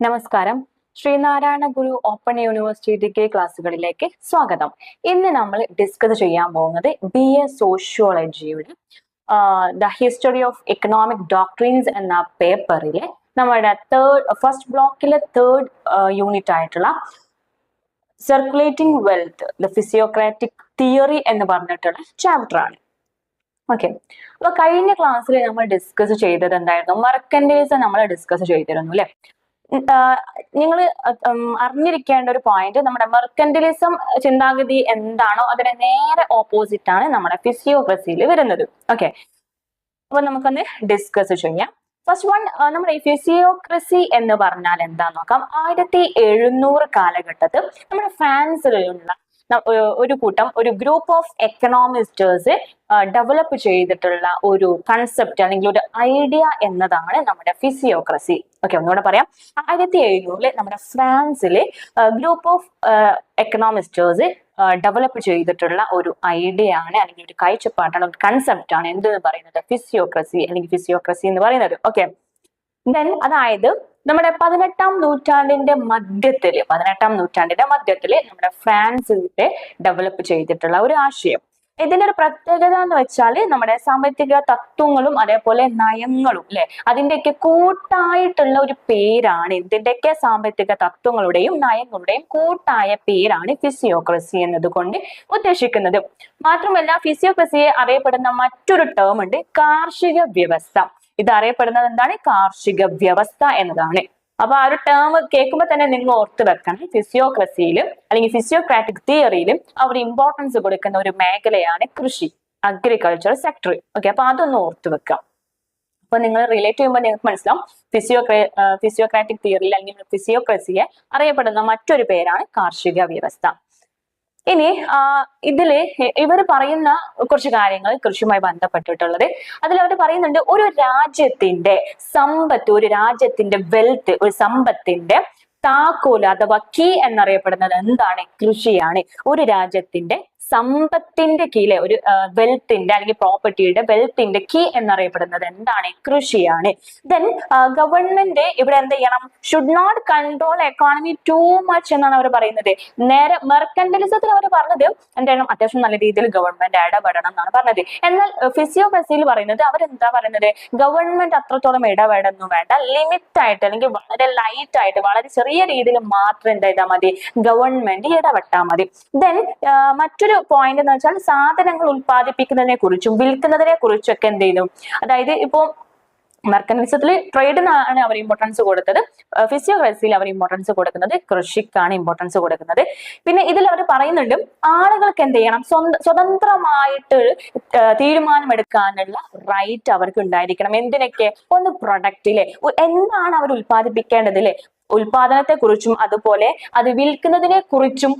നമസ്കാരം. Sreenarayana Guru open university degree ക്ലാസ്സുകളിലേക്ക് സ്വാഗതം. ഇന്ന് നമ്മൾ ഡിസ്കസ് ചെയ്യാൻ പോകുന്നത് B A സോഷ്യോളജിയുടെ the history of economic doctrines എന്ന പേപ്പറിലെ നമ്മുടെ തേർഡ് ഫസ്റ്റ് ബ്ലോക്കിലെ തേർഡ് യൂണിറ്റ് ആയിട്ടുള്ള circulating wealth the physiocratic theory എന്ന് പറഞ്ഞിട്ടുള്ള ചാപ്റ്റർ ആണ്. ഓക്കെ അപ്പൊ കഴിഞ്ഞ ക്ലാസ്സിൽ നമ്മൾ ഡിസ്കസ് ചെയ്തത് എന്തായിരുന്നു? മർക്കൻഡേഴ്സ് നമ്മൾ ഡിസ്കസ് ചെയ്തിരുന്നു അല്ലെ നിങ്ങൾ അറിഞ്ഞിരിക്കേണ്ട ഒരു പോയിന്റ് നമ്മുടെ മെർക്കൻഡലിസം ചിന്താഗതി എന്താണോ അതിന് നേരെ ഓപ്പോസിറ്റ് ആണ് നമ്മുടെ ഫിസിയോക്രസിയിൽ വരുന്നത്. ഓക്കെ അപ്പൊ നമുക്കൊന്ന് ഡിസ്കസ് ചെയ്യാം. ഫസ്റ്റ് വൺ നമ്മുടെ ഈ ഫിസിയോക്രസി എന്ന് പറഞ്ഞാൽ എന്താന്ന് നോക്കാം? ആയിരത്തി എഴുന്നൂറ് കാലഘട്ടത്തിൽ നമ്മുടെ ഫ്രാൻസിലുള്ള ഒരു കൂട്ടം ഒരു ഗ്രൂപ്പ് ഓഫ് എക്കണോമിസ്റ്റേഴ്സ് ഡെവലപ്പ് ചെയ്തിട്ടുള്ള ഒരു കൺസെപ്റ്റ് അല്ലെങ്കിൽ ഒരു ഐഡിയ എന്നതാണ് നമ്മുടെ ഫിസിയോക്രസി ഓക്കെ ഒന്നുകൂടെ പറയാം. ആയിരത്തി എഴുന്നൂറിൽ നമ്മുടെ ഫ്രാൻസിലെ ഗ്രൂപ്പ് ഓഫ് എക്കണോമിസ്റ്റേഴ്സ് ഡെവലപ്പ് ചെയ്തിട്ടുള്ള ഒരു ഐഡിയ ആണ് അല്ലെങ്കിൽ ഒരു കാഴ്ചപ്പാടാണ് ഒരു കൺസെപ്റ്റ് ആണ് എന്ത് പറയുന്നത്? ഫിസിയോക്രസി അല്ലെങ്കിൽ ഫിസിയോക്രസി എന്ന് പറയുന്നത്. ഓക്കെ ദെൻ അതായത് നമ്മുടെ പതിനെട്ടാം നൂറ്റാണ്ടിന്റെ മധ്യത്തിൽ പതിനെട്ടാം നൂറ്റാണ്ടിന്റെ മധ്യത്തിൽ നമ്മുടെ ഫ്രാൻസിന്റെ ഡെവലപ്പ് ചെയ്തിട്ടുള്ള ഒരു ആശയം. ഇതിന്റെ ഒരു പ്രത്യേകത എന്ന് വെച്ചാൽ നമ്മുടെ സാമ്പത്തിക തത്വങ്ങളും അതേപോലെ നയങ്ങളും അല്ലെ? അതിന്റെയൊക്കെ കൂട്ടായിട്ടുള്ള ഒരു പേരാണ് ഇതിന്റെയൊക്കെ സാമ്പത്തിക തത്വങ്ങളുടെയും നയങ്ങളുടെയും കൂട്ടായ പേരാണ് ഫിസിയോക്രസി എന്നതുകൊണ്ട് ഉദ്ദേശിക്കുന്നത്. മാത്രമല്ല ഫിസിയോക്രസിയെ അറിയപ്പെടുന്ന മറ്റൊരു ടേം ഉണ്ട് കാർഷിക വ്യവസ്ഥ. ഇത് അറിയപ്പെടുന്നത് എന്താണ്? കാർഷിക വ്യവസ്ഥ എന്നതാണ്. അപ്പൊ ആ ഒരു ടേം കേൾക്കുമ്പോൾ തന്നെ നിങ്ങൾ ഓർത്ത് വെക്കണം. ഫിസിയോക്രസിയിലും അല്ലെങ്കിൽ ഫിസിയോക്രാറ്റിക് തിയറിയിലും അവർ ഇമ്പോർട്ടൻസ് കൊടുക്കുന്ന ഒരു മേഖലയാണ് കൃഷി അഗ്രികൾച്ചർ സെക്ടർ ഓക്കെ അപ്പൊ അതൊന്ന് ഓർത്ത് വെക്കാം. അപ്പൊ നിങ്ങൾ റിലേറ്റ് ചെയ്യുമ്പോൾ നിങ്ങൾക്ക് മനസ്സിലാവും. ഫിസിയോക്രേ ഫിസിയോക്രാറ്റിക് തിയറിയിൽ അല്ലെങ്കിൽ ഫിസിയോക്രസിയെ അറിയപ്പെടുന്ന മറ്റൊരു പേരാണ് കാർഷിക വ്യവസ്ഥ. ഇനി ഇതിൽ ഇവർ പറയുന്ന കുറച്ച് കാര്യങ്ങൾ കൃഷിയുമായി ബന്ധപ്പെട്ടിട്ടുള്ളത്. അതിൽ അവർ പറയുന്നുണ്ട് ഒരു രാജ്യത്തിന്റെ സമ്പത്ത് ഒരു രാജ്യത്തിന്റെ വെൽത്ത് ഒരു സമ്പത്തിന്റെ താക്കോൽ അഥവാ കീ എന്നറിയപ്പെടുന്നത് എന്താണ്? കൃഷിയാണ്. ഒരു രാജ്യത്തിന്റെ സമ്പത്തിന്റെ കീഴിലെ ഒരു വെൽത്തിന്റെ അല്ലെങ്കിൽ പ്രോപ്പർട്ടിയുടെ വെൽത്തിന്റെ കീ എന്നറിയപ്പെടുന്നത് എന്താണ്? കൃഷിയാണ്. ദെൻ ഗവൺമെന്റ് ഇവിടെ എന്ത് ചെയ്യണം? Should not control economy too much എന്നാണ് അവർ പറയുന്നത്. നേരെ മെർക്കൻഡലിസത്തിൽ അവർ പറഞ്ഞത് എന്താണ് അത്യാവശ്യം നല്ല രീതിയിൽ ഗവൺമെന്റ് ഇടപെടണം എന്നാണ് പറഞ്ഞത്. എന്നാൽ ഫിസിയോപസിയിൽ പറയുന്നത് അവരെന്താ പറയുന്നത്? ഗവൺമെന്റ് അത്രത്തോളം ഇടപെടുന്നു വേണ്ട. ലിമിറ്റ് ആയിട്ട് അല്ലെങ്കിൽ വളരെ ലൈറ്റ് ആയിട്ട് വളരെ ചെറിയ രീതിയിൽ മാത്രം എന്താ ചെയ്താൽ മതി. ഗവൺമെന്റ് ഇടപെട്ടാൽ മതി. ദെൻ മറ്റൊരു പോയിന്റ് എന്ന് വെച്ചാൽ സാധനങ്ങൾ ഉൽപ്പാദിപ്പിക്കുന്നതിനെ കുറിച്ചും വിൽക്കുന്നതിനെ കുറിച്ചും ഒക്കെ എന്ത് ചെയ്യുന്നു അതായത് ഇപ്പോ മെർക്കനിസത്തിൽ ട്രേഡിനാണ് അവർ ഇമ്പോർട്ടൻസ് കൊടുത്തത്. ഫിസിയോക്രസിയിൽ അവർ ഇമ്പോർട്ടൻസ് കൊടുക്കുന്നത്. കൃഷിക്കാണ് ഇമ്പോർട്ടൻസ് കൊടുക്കുന്നത്. പിന്നെ ഇതിൽ അവർ പറയുന്നുണ്ട് ആളുകൾക്ക് എന്ത് ചെയ്യണം? സ്വതന്ത്രമായിട്ട് തീരുമാനമെടുക്കാനുള്ള റൈറ്റ് അവർക്ക് ഉണ്ടായിരിക്കണം. എന്തിനൊക്കെ? ഒന്ന് പ്രൊഡക്റ്റിലെ എന്താണ് അവർ ഉൽപ്പാദിപ്പിക്കേണ്ടത് അല്ലെ ഉൽപാദനത്തെ കുറിച്ചും അതുപോലെ അത് വിൽക്കുന്നതിനെ കുറിച്ചും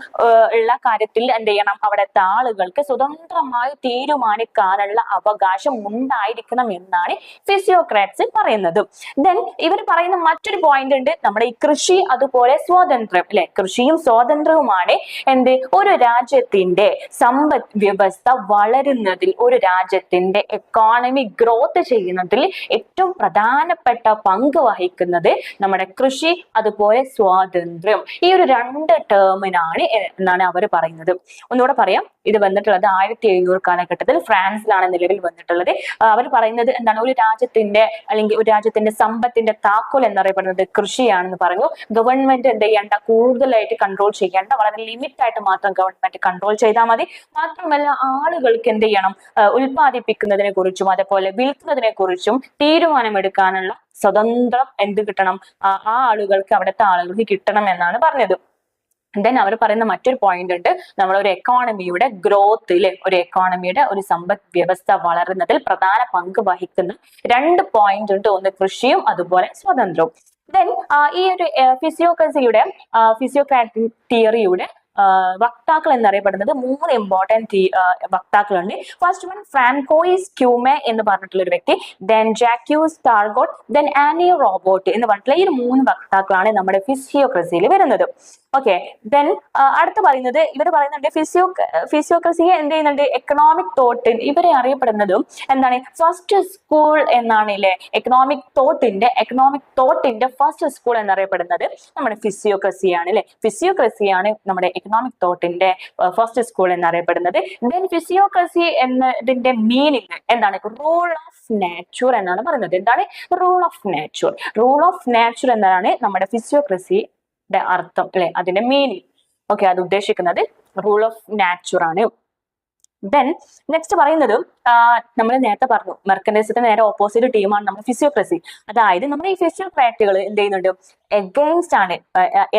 ഉള്ള കാര്യത്തിൽ എന്ത് ചെയ്യണം? അവിടുത്തെ ആളുകൾക്ക് സ്വതന്ത്രമായി തീരുമാനിക്കാനുള്ള അവകാശം ഉണ്ടായിരിക്കണം എന്നാണ് ഫിസിയോക്രാറ്റ്സ് പറയുന്നത്. ദെൻ ഇവർ പറയുന്ന മറ്റൊരു പോയിന്റ് ഉണ്ട്. നമ്മുടെ ഈ കൃഷി അതുപോലെ സ്വാതന്ത്ര്യം അല്ലെ? കൃഷിയും സ്വാതന്ത്ര്യവുമാണ് എന്ത്? ഒരു രാജ്യത്തിന്റെ സമ്പദ് വ്യവസ്ഥ വളരുന്നതിൽ ഒരു രാജ്യത്തിന്റെ എക്കോണമി ഗ്രോത്ത് ചെയ്യുന്നതിൽ ഏറ്റവും പ്രധാനപ്പെട്ട പങ്ക് വഹിക്കുന്നത് നമ്മുടെ കൃഷി അതുപോലെ സ്വാതന്ത്ര്യം. ഈ ഒരു രണ്ട് ടേമിനാണ് എന്നാണ് അവർ പറയുന്നത്. ഒന്നുകൂടെ പറയാം. ഇത് വന്നിട്ടുള്ളത് ആയിരത്തി എഴുന്നൂറ് കാലഘട്ടത്തിൽ ഫ്രാൻസിലാണ് നിലവിൽ വന്നിട്ടുള്ളത്. അവർ പറയുന്നത് എന്താണ്? ഒരു രാജ്യത്തിന്റെ അല്ലെങ്കിൽ ഒരു രാജ്യത്തിന്റെ സമ്പത്തിന്റെ താക്കോൽ എന്നറിയപ്പെടുന്നത് കൃഷിയാണെന്ന് പറഞ്ഞു. ഗവൺമെന്റ് എന്ത് ചെയ്യേണ്ട? കൂടുതലായിട്ട് കൺട്രോൾ ചെയ്യേണ്ട വളരെ ലിമിറ്റ് ആയിട്ട് മാത്രം ഗവൺമെന്റ് കൺട്രോൾ ചെയ്താൽ മതി. മാത്രമല്ല ആളുകൾക്ക് എന്ത് ചെയ്യണം? ഉൽപ്പാദിപ്പിക്കുന്നതിനെ കുറിച്ചും അതേപോലെ വിൽക്കുന്നതിനെ കുറിച്ചും തീരുമാനമെടുക്കാനുള്ള സ്വതന്ത്രം എന്ത് കിട്ടണം? ആ ആളുകൾക്ക് അവിടുത്തെ ആളുകൾക്ക് കിട്ടണം എന്നാണ് പറഞ്ഞത്. ദെൻ അവർ പറയുന്ന മറ്റൊരു പോയിന്റ് ഉണ്ട്. നമ്മൾ ഒരു എക്കോണമിയുടെ ഗ്രോത്തിൽ ഒരു എക്കോണമിയുടെ ഒരു സമ്പദ് വ്യവസ്ഥ വളരുന്നതിൽ പ്രധാന പങ്ക് വഹിക്കുന്ന രണ്ട് പോയിന്റ് ഉണ്ട്. ഒന്ന് കൃഷിയും അതുപോലെ സ്വതന്ത്രവും. ദെൻ ഈ ഒരു ഫിസിയോക്രസിയുടെ ഫിസിയോക്രാറ്റിക് തിയറിയുടെ വക്താക്കൾ എന്നറിയപ്പെടുന്നത് മൂന്ന് ഇമ്പോർട്ടന്റ് വക്താക്കളുണ്ട്. ഫസ്റ്റ് വൺ ഫ്രാൻകോയിസ് ക്യൂമെ എന്ന് പറഞ്ഞിട്ടുള്ള ഒരു വ്യക്തി then Jacques Turgot then Anne Robert എന്ന് പറഞ്ഞിട്ടുള്ള ഈ മൂന്ന് വക്താക്കളാണ് നമ്മുടെ ഫിസിയോക്രസിയിൽ വരുന്നത്. ഓക്കെ ദെൻ അടുത്ത് പറയുന്നത് ഇവർ പറയുന്നുണ്ട് ഫിസിയോ ഫിസിയോക്രസിയെ എന്ത് ചെയ്യുന്നുണ്ട്? എക്കണോമിക് തോട്ടിൻ ഇവരെ അറിയപ്പെടുന്നതും എന്താണ്? ഫസ്റ്റ് സ്കൂൾ എന്നാണ് ഇല്ലേ എക്കണോമിക് തോട്ടിന്റെ എക്കണോമിക് തോട്ടിന്റെ ഫസ്റ്റ് സ്കൂൾ എന്നറിയപ്പെടുന്നത് നമ്മുടെ ഫിസിയോക്രസിയാണ് അല്ലെ? ഫിസിയോക്രസിയാണ് നമ്മുടെ എക്കണോമിക് തോട്ടിന്റെ ഫസ്റ്റ് സ്കൂൾ എന്നറിയപ്പെടുന്നത്. ദെൻ ഫിസിയോക്രസി എന്നതിന്റെ മീനിങ് എന്താണ്? റൂൾ ഓഫ് നാച്ചുർ എന്നാണ് പറയുന്നത്. എന്താണ്? Rule of nature rule of nature എന്നതാണ് നമ്മുടെ ഫിസിയോക്രസിയുടെ അർത്ഥം അല്ലെ? അതിന്റെ മീനിങ് ഓക്കെ അത് ഉദ്ദേശിക്കുന്നത് റൂൾ ഓഫ് നാച്ചുറാണ് ദെൻ നെക്സ്റ്റ് പറയുന്നത് നമ്മൾ നേരത്തെ പറഞ്ഞു മെർക്കൻഡൈസത്തിന് നേരെ ഓപ്പോസിറ്റ് ടീമാണ് നമ്മൾ ഫിസിയോക്രസി അതായത് നമ്മൾ ഈ ഫിസിയോക്രാറ്റുകൾ എന്ത് ചെയ്യുന്നുണ്ട് എഗെയിൻസ്റ്റ് ആണ്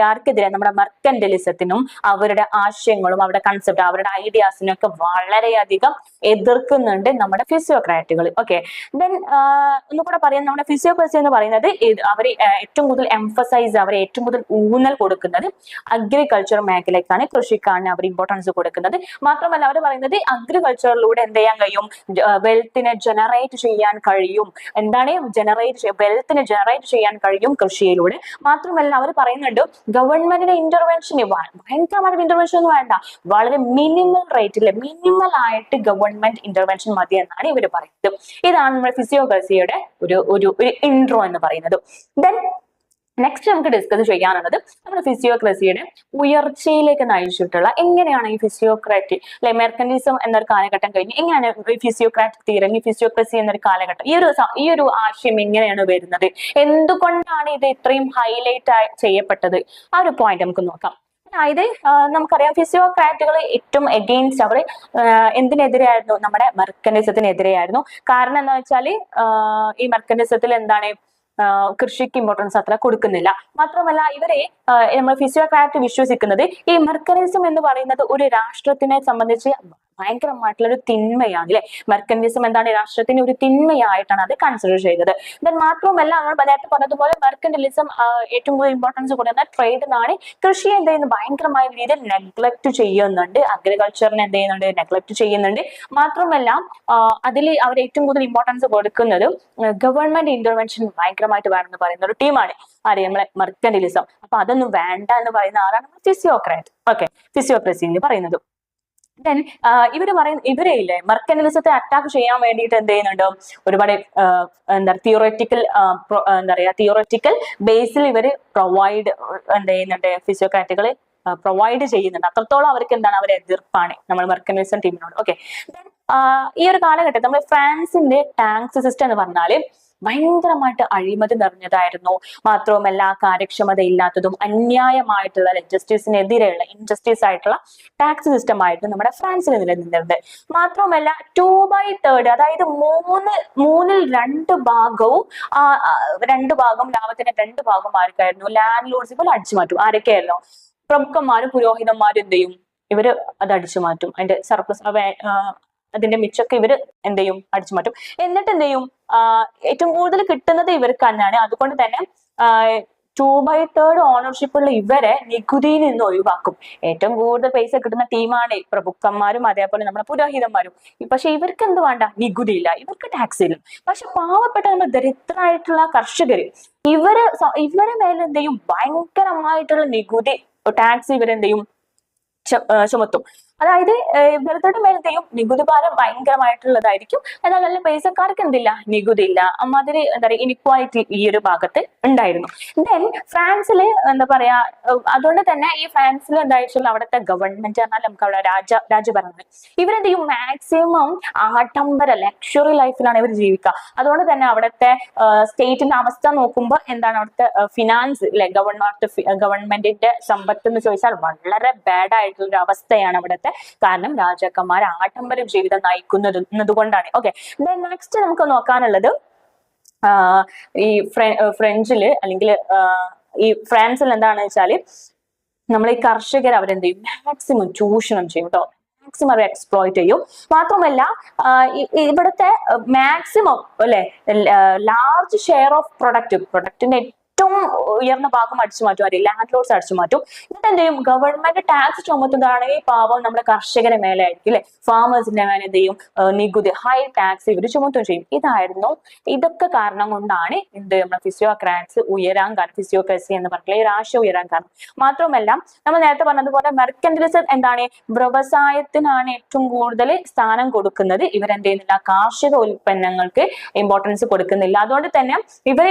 ആർക്കെതിരെ നമ്മുടെ മെർക്കൻഡലിസത്തിനും അവരുടെ ആശയങ്ങളും അവരുടെ കൺസെപ്റ്റ് അവരുടെ ഐഡിയാസിനും ഒക്കെ വളരെയധികം എതിർക്കുന്നുണ്ട് നമ്മുടെ ഫിസിയോക്രാറ്റുകൾ ഓക്കെ ദെൻ ഒന്നുകൂടെ പറയാം. നമ്മുടെ ഫിസിയോക്രസി എന്ന് പറയുന്നത് അവർ ഏറ്റവും കൂടുതൽ എംഫസൈസ് അവർ ഏറ്റവും കൂടുതൽ ഊന്നൽ കൊടുക്കുന്നത് അഗ്രികൾച്ചർ മേഖലയ്ക്കാണ് കൃഷിക്കാണ് അവർ ഇമ്പോർട്ടൻസ് കൊടുക്കുന്നത്. മാത്രമല്ല അവർ പറയുന്നത് അഗ്രികൾച്ചറിലൂടെ എന്ത് ചെയ്യാൻ കഴിയും? വെൽത്തിനെ ജനറേറ്റ് ചെയ്യാൻ കഴിയും. എന്താണ് ജനറേറ്റ് വെൽത്തിനെ ജനറേറ്റ് ചെയ്യാൻ കഴിയും കൃഷിയിലൂടെ? മാത്രമല്ല അവർ പറയുന്നുണ്ട് ഗവൺമെന്റിന്റെ ഇന്റർവെൻഷൻ ഭയങ്കരമായിട്ട് ഇന്റർവെൻഷൻ ഒന്നും വേണ്ട. വളരെ മിനിമൽ റേറ്റിൽ മിനിമൽ ആയിട്ട് ഗവൺമെന്റ് ഇന്റർവെൻഷൻ മതി എന്നാണ് ഇവർ പറയുന്നത്. ഇതാണ് നമ്മുടെ ഫിസിയോഗ്രഫിയുടെ ഒരു ഒരു ഇൻട്രോ എന്ന് പറയുന്നത്. ദെൻ നെക്സ്റ്റ് നമുക്ക് ഡിസ്കസ് ചെയ്യാനുള്ളത് നമ്മുടെ ഫിസിയോക്രസിയുടെ ഉയർച്ചയിലേക്ക് നയിച്ചിട്ടുള്ള എങ്ങനെയാണ് ഈ ഫിസിയോക്രാറ്റി അല്ലെ മെർക്കന്റിസം എന്നൊരു കാലഘട്ടം കഴിഞ്ഞ് എങ്ങനെയാണ് ഈ ഫിസിയോക്രാറ്റിക് തീരം ഈ ഫിസിയോക്രസി എന്നൊരു കാലഘട്ടം ഈ ഒരു ഈ ഒരു ആശയം എങ്ങനെയാണ് വരുന്നത്? എന്തുകൊണ്ടാണ് ഇത് ഇത്രയും ഹൈലൈറ്റ് ആയി ചെയ്യപ്പെട്ടത്? ആ ഒരു പോയിന്റ് നമുക്ക് നോക്കാം. അതായത് നമുക്കറിയാം ഫിസിയോക്രാറ്റുകൾ ഏറ്റവും എഗെയിൻസ്റ്റ് അവർ എന്തിനെതിരെയായിരുന്നു? നമ്മുടെ മെർക്കനിസത്തിനെതിരെയായിരുന്നു കാരണം എന്താ വെച്ചാൽ ഈ മെർക്കനിസത്തിൽ എന്താണ് കൃഷിക്ക് ഇമ്പോർട്ടൻസ് അത്ര കൊടുക്കുന്നില്ല. മാത്രമല്ല ഇവരെ നമ്മൾ ഫിസിയോക്രാറ്റ് വിശ്വസിക്കുന്നത് ഈ മെർക്കറിസം എന്ന് പറയുന്നത് ഒരു രാഷ്ട്രത്തിനെ സംബന്ധിച്ച് ഭയങ്കരമായിട്ടുള്ള ഒരു തിന്മയാണ് അല്ലെ മെർക്കന്റിസം എന്താണ്? രാഷ്ട്രത്തിന് ഒരു തിന്മയായിട്ടാണ് അത് കൺസിഡർ ചെയ്തത് ദെൻ മാത്രവുമല്ല നമ്മൾ നേരത്തെ പറഞ്ഞതുപോലെ മെർക്കന്റിലിസം ഏറ്റവും കൂടുതൽ ഇമ്പോർട്ടൻസ് കൊടുക്കുന്ന ട്രേഡ് എന്നാണ് കൃഷിയെ എന്ത് ചെയ്യുന്നു ഭയങ്കരമായ രീതിയിൽ നെഗ്ലക്ട് ചെയ്യുന്നുണ്ട്. അഗ്രികൾച്ചറിനെ എന്ത് ചെയ്യുന്നുണ്ട്? നെഗ്ലക്ട് ചെയ്യുന്നുണ്ട്. മാത്രമല്ല അതിൽ അവർ ഏറ്റവും കൂടുതൽ ഇമ്പോർട്ടൻസ് കൊടുക്കുന്നത് ഗവൺമെന്റ് ഇന്റർവെൻഷൻ ഭയങ്കരമായിട്ട് വേണമെന്ന് പറയുന്ന ഒരു ടീമാണ് ആര്? നമ്മളെ മെർക്കന്റിലിസം അപ്പൊ അതൊന്നും വേണ്ട എന്ന് പറയുന്ന ആളാണ് ഫിസിയോക്രാറ്റ് ഓക്കെ ഫിസിയോക്രസി എന്ന് പറയുന്നത്. ദെൻ ഇവർ പറയുന്ന ഇവരെ ഇല്ലേ? മെർക്കനലിസത്തെ അറ്റാക്ക് ചെയ്യാൻ വേണ്ടിയിട്ട് എന്ത് ചെയ്യുന്നുണ്ട്? ഒരുപാട് എന്താ തിയോററ്റിക്കൽ എന്താ പറയാ തിയോററ്റിക്കൽ ബേസിൽ ഇവർ പ്രൊവൈഡ് എന്ത് ചെയ്യുന്നുണ്ട്? ഫിസിയോക്രാറ്റുകൾ പ്രൊവൈഡ് ചെയ്യുന്നുണ്ട്. അത്രത്തോളം അവർക്ക് എന്താണ്? അവരെ എതിർപ്പാണ്. നമ്മൾ മെർക്കനലിസം ടീമിനോട് ഓക്കെ ഈ ഒരു കാലഘട്ടത്തിൽ നമ്മൾ ഫ്രാൻസിന്റെ ടാക്സ് സിസ്റ്റം എന്ന് പറഞ്ഞാൽ ഭയങ്കരമായിട്ട് അഴിമതി നിറഞ്ഞതായിരുന്നു. മാത്രവുമല്ല കാര്യക്ഷമത ഇല്ലാത്തതും അന്യായമായിട്ടുള്ള ജസ്റ്റിസിനെതിരെയുള്ള ഇൻജസ്റ്റിസ് ആയിട്ടുള്ള ടാക്സ് സിസ്റ്റം ആയിരുന്നു നമ്മുടെ ഫ്രാൻസിൽ നിലനിന്നിരുന്നത്. മാത്രവുമല്ല ടു ബൈ തേർഡ് അതായത് മൂന്ന് മൂന്നിൽ രണ്ട് ഭാഗവും രണ്ട് ഭാഗം ലാഭത്തിന്റെ രണ്ട് ഭാഗം ആർക്കായിരുന്നു? ലാൻഡ് ലോഡ്സ് ഇപ്പോൾ അടിച്ചു മാറ്റും. ആരൊക്കെയായിരുന്നു? പ്രമുഖന്മാരും പുരോഹിതന്മാരും എന്ത് ചെയ്യും? ഇവർ അത് അടിച്ചു മാറ്റും. അതിന്റെ സർപ്ലസ് അതിന്റെ മിച്ചൊക്കെ ഇവർ എന്ത് ചെയ്യും? അടിച്ചു മാറ്റും. എന്നിട്ട് എന്ത് ചെയ്യും? ഏറ്റവും കൂടുതൽ കിട്ടുന്നത് ഇവർക്ക് തന്നെയാണ്. അതുകൊണ്ട് തന്നെ ടു ബൈ തേർഡ് ഓണർഷിപ്പുള്ള ഇവരെ നികുതിയിൽ നിന്ന് ഒഴിവാക്കും. ഏറ്റവും കൂടുതൽ പൈസ കിട്ടുന്ന ടീമാണ് പ്രഭുക്കന്മാരും അതേപോലെ നമ്മുടെ പുരോഹിതന്മാരും. പക്ഷെ ഇവർക്ക് എന്ത് വേണ്ട? നികുതി ഇല്ല. ഇവർക്ക് ടാക്സ് ഇല്ല. പക്ഷെ പാവപ്പെട്ട നമ്മൾ ദരിദ്രരായിട്ടുള്ള കർഷകർ ഇവർ ഇവരെ മേലെ എന്ത് ചെയ്യും? ഭയങ്കരമായിട്ടുള്ള നികുതി ടാക്സ് ഇവരെന്ത് ചെയ്യും? ചുമത്തും. അതായത് ദളിതരുടെ മേലത്തെയും നികുതി ഭാരം ഭയങ്കരമായിട്ടുള്ളതായിരിക്കും. എന്നാൽ നല്ല പൈസക്കാർക്ക് എന്തില്ല? നികുതി ഇല്ല അമ്മാതിരി എന്താ പറയുക ഇനിക്വാലിറ്റി ഈ ഒരു ഭാഗത്ത് ഉണ്ടായിരുന്നു. ദെൻ ഫ്രാൻസിൽ എന്താ പറയാ അതുകൊണ്ട് തന്നെ ഈ ഫ്രാൻസിൽ എന്തായിട്ടുള്ള അവിടുത്തെ ഗവൺമെന്റ് പറഞ്ഞാൽ നമുക്ക് അവിടെ രാജ രാജ്യഭരണം. ഇവരെന്ത് ചെയ്യും? മാക്സിമം ആഡംബര ലക്ഷറി ലൈഫിലാണ് ഇവർ ജീവിക്കുക. അതുകൊണ്ട് തന്നെ അവിടുത്തെ സ്റ്റേറ്റിന്റെ അവസ്ഥ നോക്കുമ്പോൾ എന്താണ് അവിടുത്തെ ഫിനാൻസ് അല്ലെ ഗവൺമെന്റ് ഗവൺമെന്റിന്റെ സമ്പത്ത് എന്ന് ചോദിച്ചാൽ വളരെ ബാഡ് ആയിട്ടുള്ള ഒരു അവസ്ഥയാണ് അവിടുത്തെ കാരണം രാജാക്കന്മാർ ആഡംബര ജീവിതം നയിക്കുന്നത് കൊണ്ടാണ് ഓക്കെ നെക്സ്റ്റ് നമുക്ക് നോക്കാനുള്ളത് ഈ ഫ്രെ- ഫ്രഞ്ചിൽ അല്ലെങ്കിൽ ഈ ഫ്രാൻസിൽ എന്താണെന്ന് വെച്ചാൽ നമ്മൾ ഈ കർഷകർ അവരെന്ത് ചെയ്യും? മാക്സിമം ചൂഷണം ചെയ്യും കേട്ടോ മാക്സിമം അവർ എക്സ്പ്ലോയിറ്റ് ചെയ്യും. മാത്രമല്ല ഇവിടുത്തെ മാക്സിമം അല്ലെ ലാർജ് ഷെയർ ഓഫ് പ്രൊഡക്റ്റ് പ്രൊഡക്റ്റിന്റെ ഏറ്റവും ഉയർന്ന ഭാഗം അടിച്ചു മാറ്റും ആര് ലാൻഡ് ലോഡ്സ് അടിച്ചു മാറ്റും. എന്നിട്ട് എന്ത് ചെയ്യും? ഗവൺമെന്റ് ടാക്സ് ചുമത്തുന്നതാണ് ഈ പാവം നമ്മുടെ കർഷകരെ മേലെ ആയിരിക്കും അല്ലെ ഫാമേഴ്സിന്റെ മേലെ എന്ത് ചെയ്യും? നികുതി ഹൈ ടാക്സ് ഇവർ ചുമത്തുകയും ചെയ്യും. ഇതായിരുന്നു ഇതൊക്കെ കാരണം കൊണ്ടാണ് എന്ത് നമ്മുടെ ഫിസിയോക്രാറ്റ്സ് ഉയരാൻ കാരണം ഫിസിയോക്രസി എന്ന് പറഞ്ഞിട്ടുള്ള ഈ രാഷ്ട്രീയം ഉയരാൻ കാരണം. മാത്രമല്ല നമ്മൾ നേരത്തെ പറഞ്ഞതുപോലെ മെർക്കൻഡലിസം എന്താണ്? വ്യവസായത്തിനാണ് ഏറ്റവും കൂടുതൽ സ്ഥാനം കൊടുക്കുന്നത്. ഇവരെന്ത് ചെയ്യുന്നില്ല? കാർഷിക ഉൽപ്പന്നങ്ങൾക്ക് ഇമ്പോർട്ടൻസ് കൊടുക്കുന്നില്ല. അതുകൊണ്ട് തന്നെ ഇവർ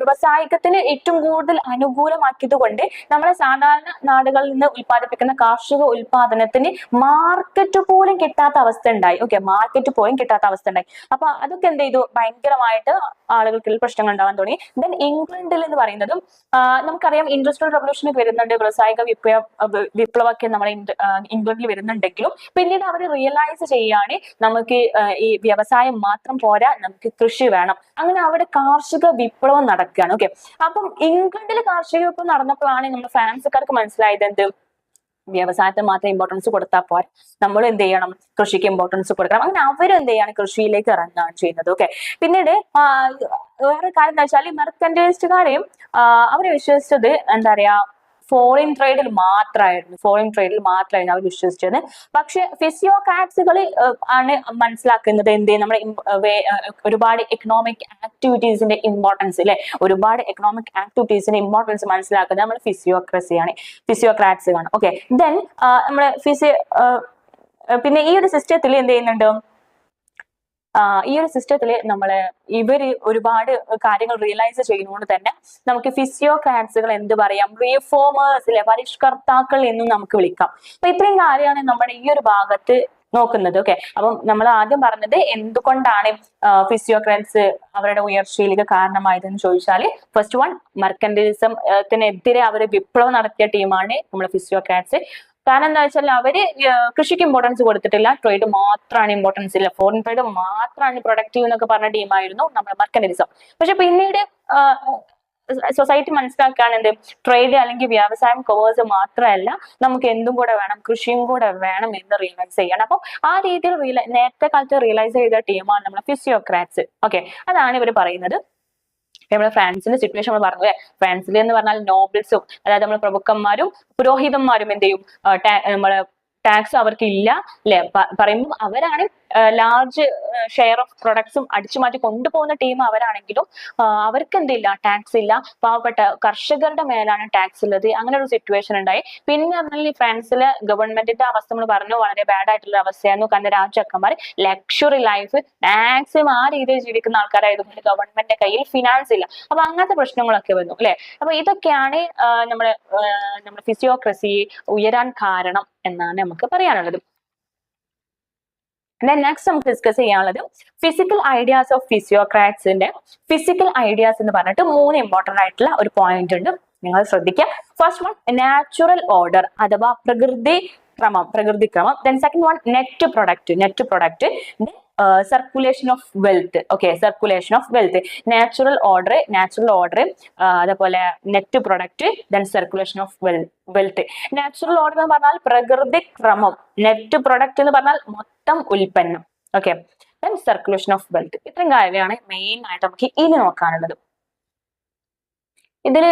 വ്യവസായികത്തിന് ഏറ്റവും കൂടുതൽ അനുകൂലമാക്കിയത് കൊണ്ട് നമ്മളെ സാധാരണ നാടുകളിൽ നിന്ന് ഉൽപ്പാദിപ്പിക്കുന്ന കാർഷിക ഉൽപാദനത്തിന് മാർക്കറ്റ് പോലും കിട്ടാത്ത അവസ്ഥ ഉണ്ടായി. ഓക്കെ മാർക്കറ്റ് പോലും കിട്ടാത്ത അവസ്ഥ ഉണ്ടായി. അപ്പൊ അതൊക്കെ എന്ത് ചെയ്തു? ഭയങ്കരമായിട്ട് ആളുകൾക്ക് പ്രശ്നങ്ങൾ ഉണ്ടാവാൻ തുടങ്ങി. ദെൻ ഇംഗ്ലണ്ടിൽ എന്ന് പറയുന്നതും നമുക്കറിയാം ഇൻഡസ്ട്രിയൽ റവല്യൂഷൻ വരുന്നുണ്ട് വ്യവസായിക വിപ്ലവ വിപ്ലവമൊക്കെ നമ്മുടെ ഇംഗ്ലണ്ടിൽ വരുന്നുണ്ടെങ്കിലും പിന്നീട് അവർ റിയലൈസ് ചെയ്യാണ് നമുക്ക് ഈ വ്യവസായം മാത്രം പോരാ നമുക്ക് കൃഷി വേണം. അങ്ങനെ അവിടെ കാർഷിക വിപ്ലവം നടക്കുകയാണ്. ഓക്കെ അപ്പം ഇംഗ്ലണ്ടിൽ കാർഷിക വിപ്ലവം നടന്നപ്പോഴാണ് നമ്മുടെ ഫ്രാൻസുകാർക്ക് മനസ്സിലായത് എന്ത്? വ്യവസായത്തിന് മാത്രം ഇമ്പോർട്ടൻസ് കൊടുത്താൽ പോരാ. നമ്മൾ എന്ത് ചെയ്യണം? കൃഷിക്ക് ഇമ്പോർട്ടൻസ് കൊടുക്കണം. അങ്ങനെ അവരും എന്ത് ചെയ്യാണ്? കൃഷിയിലേക്ക് ഇറങ്ങുകയാണ് ചെയ്യുന്നത്. ഓക്കെ പിന്നീട് വേറെ കാര്യം എന്താ വെച്ചാൽ ഈ മെർക്കന്റലിസ്റ്റുകാരെയും അവരെ വിശ്വസിച്ചത് എന്താ പറയാ ഫോറിൻ ട്രേഡിൽ മാത്രമായിരുന്നു ഫോറിൻ ട്രേഡിൽ മാത്രമായിരുന്നു അവർ വിശ്വസിച്ചത്. പക്ഷെ ഫിസിയോക്രാറ്റ്സുകൾ ആണ് മനസ്സിലാക്കുന്നത് എന്ത്? നമ്മുടെ ഒരുപാട് എക്കണോമിക് ആക്ടിവിറ്റീസിന്റെ ഇമ്പോർട്ടൻസ് അല്ലെ ഒരുപാട് എക്കണോമിക് ആക്ടിവിറ്റീസിന്റെ ഇമ്പോർട്ടൻസ് മനസ്സിലാക്കുന്നത് നമ്മൾ ഫിസിയോക്രസിയാണ് ഫിസിയോക്രാറ്റ്സ് ആണ് ഓക്കെ ദെൻ നമ്മുടെ ഫിസിയോ പിന്നെ ഈ ഒരു സിസ്റ്റത്തിൽ എന്ത് ചെയ്യുന്നുണ്ട്? ഈ ഒരു സിസ്റ്റത്തിൽ നമ്മൾ ഇവർ ഒരുപാട് കാര്യങ്ങൾ റിയലൈസ് ചെയ്യുന്നതുകൊണ്ട് തന്നെ നമുക്ക് ഫിസിയോക്രാറ്റ്സുകൾ എന്ത് പറയാം റീഫോമേഴ്സ് അല്ലെ പരിഷ്കർത്താക്കൾ എന്നും നമുക്ക് വിളിക്കാം. അപ്പൊ ഇത്രയും കാര്യമാണ് നമ്മുടെ ഈ ഒരു ഭാഗത്ത് നോക്കുന്നത് ഓക്കെ അപ്പം നമ്മൾ ആദ്യം പറഞ്ഞത് എന്തുകൊണ്ടാണ് ഫിസിയോക്രാറ്റ്സ് അവരുടെ ഉയർച്ചയിലേക്ക് കാരണമായതെന്ന് ചോദിച്ചാൽ ഫസ്റ്റ് വൺ മർക്കൻഡിലിസത്തിനെതിരെ അവർ വിപ്ലവം നടത്തിയ ടീമാണ് നമ്മുടെ ഫിസിയോക്രാറ്റ്സ് കാരണം എന്താ വെച്ചാൽ അവർ കൃഷിക്ക് ഇമ്പോർട്ടൻസ് കൊടുത്തിട്ടില്ല. ട്രേഡ് മാത്രമാണ് ഇമ്പോർട്ടൻസ് ഇല്ല. ഫോറിൻ ട്രേഡ് മാത്രമാണ് പ്രൊഡക്റ്റീവ് എന്നൊക്കെ പറഞ്ഞ ടീമായിരുന്നു നമ്മുടെ മെർക്കനലിസം പക്ഷെ പിന്നീട് സൊസൈറ്റി മനസ്സിലാക്കുകയാണ് എന്ത് ട്രേഡ് അല്ലെങ്കിൽ വ്യവസായം കൊവേഴ്സ് മാത്രമല്ല നമുക്ക് എന്തും കൂടെ വേണം കൃഷിയും കൂടെ വേണം എന്ന് റിയലൈസ് ചെയ്യണം. അപ്പം ആ രീതിയിൽ നേരത്തെ കാലത്ത് റിയലൈസ് ചെയ്ത ടീമാണ് നമ്മുടെ ഫിസിയോക്രാറ്റ്സ് ഓക്കെ അതാണ് ഇവർ പറയുന്നത്. നമ്മുടെ ഫ്രാൻസിന്റെ സിറ്റുവേഷൻ നമ്മൾ പറഞ്ഞു ഫ്രാൻസിൽ എന്ന് പറഞ്ഞാൽ നോബിൾസും അതായത് നമ്മൾ പ്രഭുക്കന്മാരും പുരോഹിതന്മാരും എന്ത് ചെയ്യും? നമ്മളെ ടാക്സ് അവർക്ക് ഇല്ല അല്ലെ പറയുമ്പോൾ അവരാണ് ലാർജ് ഷെയർ ഓഫ് പ്രൊഡക്ട്സും അടിച്ചു മാറ്റി കൊണ്ടുപോകുന്ന ടീം അവരാണെങ്കിലും അവർക്ക് എന്തില്ല ടാക്സ് ഇല്ല. പാവപ്പെട്ട കർഷകരുടെ മേലാണ് ടാക്സ് ഉള്ളത്. അങ്ങനെ ഒരു സിറ്റുവേഷൻ ഉണ്ടായി. പിന്നെ പറഞ്ഞാൽ ഈ ഫ്രാൻസിലെ ഗവൺമെന്റിന്റെ അവസ്ഥ നമ്മൾ പറഞ്ഞു വളരെ ബാഡ് ആയിട്ടുള്ള അവസ്ഥയായിരുന്നു. കാരണം രാജാക്കന്മാർ ലക്ഷറി ലൈഫ് മാക്സിമം ആ രീതിയിൽ ജീവിക്കുന്ന ആൾക്കാരായതുകൊണ്ട് ഗവൺമെന്റിന്റെ കയ്യിൽ ഫിനാൻസ് ഇല്ല. അപ്പൊ അങ്ങനത്തെ പ്രശ്നങ്ങളൊക്കെ വന്നു അല്ലെ? അപ്പൊ ഇതൊക്കെയാണ് നമ്മുടെ നമ്മുടെ ഫിസിയോക്രസി ഉയരാൻ കാരണം എന്നാണ് നമുക്ക് പറയാനുള്ളത്. നെക്സ്റ്റ് നമുക്ക് ഡിസ്കസ് ചെയ്യാനുള്ളത് ഫിസിക്കൽ ഐഡിയാസ് ഓഫ് ഫിസിയോക്രാറ്റ്സിന്റെ ഫിസിക്കൽ ഐഡിയാസ് എന്ന് പറഞ്ഞിട്ട് മൂന്ന് ഇമ്പോർട്ടന്റ് ആയിട്ടുള്ള ഒരു പോയിന്റ് ഉണ്ട്. നിങ്ങൾ ശ്രദ്ധിക്കുക. ഫസ്റ്റ് വൺ നാച്ചുറൽ ഓർഡർ അഥവാ പ്രകൃതി ക്രമം പ്രകൃതി ക്രമം. Then second one net product net product circulation of wealth okay circulation of wealth natural order natural order അതേപോലെ net product then circulation of wealth natural order എന്ന് പറഞ്ഞാൽ പ്രകൃതി ക്രമം. നെറ്റ് പ്രൊഡക്റ്റ് എന്ന് പറഞ്ഞാൽ മൊത്തം ഉൽപ്പന്നം. Okay then circulation of wealth ഇത്രയും കാര്യമാണ് മെയിൻ ആയിട്ട് നമുക്ക് ഇനി നോക്കാനുള്ളത്. ഇതിൽ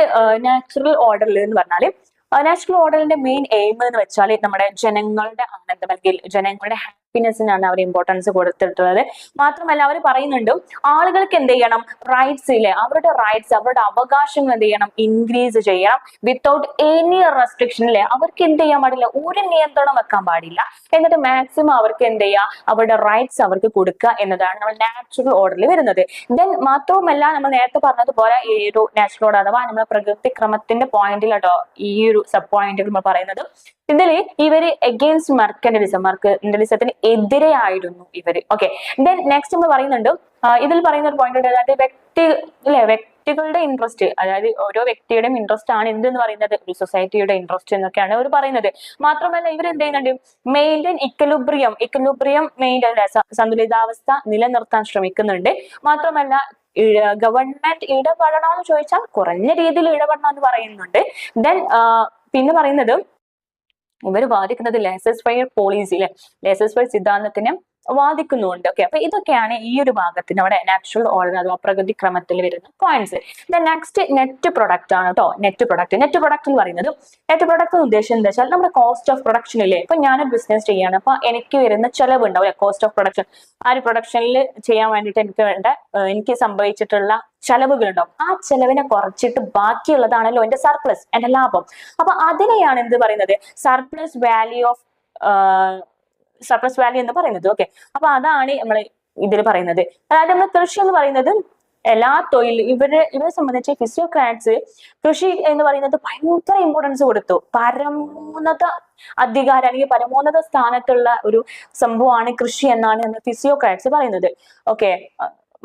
നാച്ചുറൽ ഓർഡറിൽ എന്ന് പറഞ്ഞാൽ നാച്ചുറൽ ഓർഡറിന്റെ മെയിൻ എയിം എന്ന് വെച്ചാൽ നമ്മുടെ ജനങ്ങളുടെ ആനന്ദം അല്ലെങ്കിൽ ജനങ്ങളുടെ ഹാപ്പിനെസ്സിനാണ് അവർ ഇമ്പോർട്ടൻസ് കൊടുത്തിട്ടുള്ളത്. മാത്രമല്ല അവർ പറയുന്നുണ്ട് ആളുകൾക്ക് എന്ത് ചെയ്യണം? റൈറ്റ്സ് ഇല്ലേ? അവരുടെ റൈറ്റ്സ് അവരുടെ അവകാശങ്ങൾ എന്ത് ചെയ്യണം? ഇൻക്രീസ് ചെയ്യണം. വിത്തൗട്ട് എനി റെസ്ട്രിക്ഷൻ അല്ലേ അവർക്ക് എന്ത് ചെയ്യാൻ പാടില്ല? ഒരു നിയന്ത്രണം വെക്കാൻ പാടില്ല. എന്നിട്ട് മാക്സിമം അവർക്ക് എന്ത് ചെയ്യുക അവരുടെ റൈറ്റ്സ് അവർക്ക് കൊടുക്കുക എന്നതാണ് നമ്മൾ നാച്ചുറൽ ഓർഡറിൽ വരുന്നത്. ദെൻ മാത്രവുമല്ല നമ്മൾ നേരത്തെ പറഞ്ഞതുപോലെ ഈ ഒരു നാച്ചുറൽ ഓർഡർ അഥവാ നമ്മൾ പ്രകൃതി ക്രമത്തിന്റെ പോയിന്റിൽ കേട്ടോ ഈ ഒരു സബ് പോയിന്റിൽ നമ്മൾ പറയുന്നത്. ഇതിൽ ഇവർ എഗെയിൻസ്റ്റ് മർക്കൻഡലിസം മർക്കൻഡലിസത്തിന് എതിരെയായിരുന്നു ഇവർ. ഓക്കെ ദെൻ നെക്സ്റ്റ് നമ്മൾ പറയുന്നുണ്ട് ഇതിൽ പറയുന്ന ഒരു പോയിന്റ് ഉണ്ട്. അതായത് വ്യക്തി അല്ലെ വ്യക്തികളുടെ ഇൻട്രസ്റ്റ് അതായത് ഓരോ വ്യക്തിയുടെയും ഇൻട്രസ്റ്റ് ആണ് എന്തെന്ന് പറയുന്നത്? ഒരു സൊസൈറ്റിയുടെ ഇൻട്രസ്റ്റ് എന്നൊക്കെയാണ് അവർ പറയുന്നത്. മാത്രമല്ല ഇവർ എന്ത് ചെയ്യുന്നുണ്ട്? മെയിന്റെയിൻ ഇക്കലുബ്രിയം ഇക്കലുബ്രിയം മെയിന്റെയിൻ സന്തുലിതാവസ്ഥ നിലനിർത്താൻ ശ്രമിക്കുന്നുണ്ട്. മാത്രമല്ല ഗവൺമെന്റ് ഇടപെടണമെന്ന് ചോദിച്ചാൽ കുറഞ്ഞ രീതിയിൽ ഇടപെടണം എന്ന് പറയുന്നുണ്ട്. ദെൻ പിന്നെ പറയുന്നത് ഇവർ വാദിക്കുന്നത് ലേസസ് ഫയർ പോളിസി അല്ലെ ലേസസ് ഫയർ സിദ്ധാന്തത്തിന് വാദിക്കുന്നുണ്ട്. ഓക്കെ അപ്പൊ ഇതൊക്കെയാണ് ഈ ഒരു ഭാഗത്തിന് അവിടെ നാച്ചുറൽ ഓർഡർ അഥവാ പ്രകൃതി ക്രമത്തിൽ വരുന്ന പോയിന്റ്സ് നെക്സ്റ്റ് നെറ്റ് പ്രൊഡക്റ്റ് ആണ് കേട്ടോ നെറ്റ് പ്രൊഡക്റ്റ് നെറ്റ് പ്രൊഡക്റ്റ് എന്ന് പറയുന്നത് നെറ്റ് പ്രൊഡക്റ്റ് ഉദ്ദേശം എന്താ വെച്ചാൽ നമ്മുടെ കോസ്റ്റ് ഓഫ് പ്രൊഡക്ഷൻ ഇല്ലേ? ഇപ്പൊ ഞാനൊരു ബിസിനസ് ചെയ്യാണ്. അപ്പൊ എനിക്ക് വരുന്ന ചെലവ് ഉണ്ടാവും കോസ്റ്റ് ഓഫ് പ്രൊഡക്ഷൻ ആ ഒരു പ്രൊഡക്ഷനിൽ ചെയ്യാൻ വേണ്ടിയിട്ട് എനിക്ക് വേണ്ട എനിക്ക് സംഭവിച്ചിട്ടുള്ള ചെലവുകൾ ഉണ്ടാവും ആ ചെലവിനെ കുറച്ചിട്ട് ബാക്കിയുള്ളതാണല്ലോ എന്റെ സർപ്ലസ് എന്റെ ലാഭം. അപ്പൊ അതിനെയാണ് എന്ത് പറയുന്നത്? Surplus value of surplus value എന്ന് പറയുന്നത്. ഓക്കെ അപ്പൊ അതാണ് നമ്മൾ ഇതിൽ പറയുന്നത്. അതായത് നമ്മൾ കൃഷി എന്ന് പറയുന്നത് എല്ലാ തൊഴിൽ ഇവരെ ഇവരെ സംബന്ധിച്ച് ഫിസിയോക്രാറ്റ്സ് കൃഷി എന്ന് പറയുന്നത് ഭയങ്കര ഇമ്പോർട്ടൻസ് കൊടുത്തു. പരമോന്നത അധികാരം അല്ലെങ്കിൽ പരമോന്നത സ്ഥാനത്തുള്ള ഒരു സംഭവമാണ് കൃഷി എന്നാണ് നമ്മൾ ഫിസിയോക്രാറ്റ്സ് പറയുന്നത്. ഓക്കെ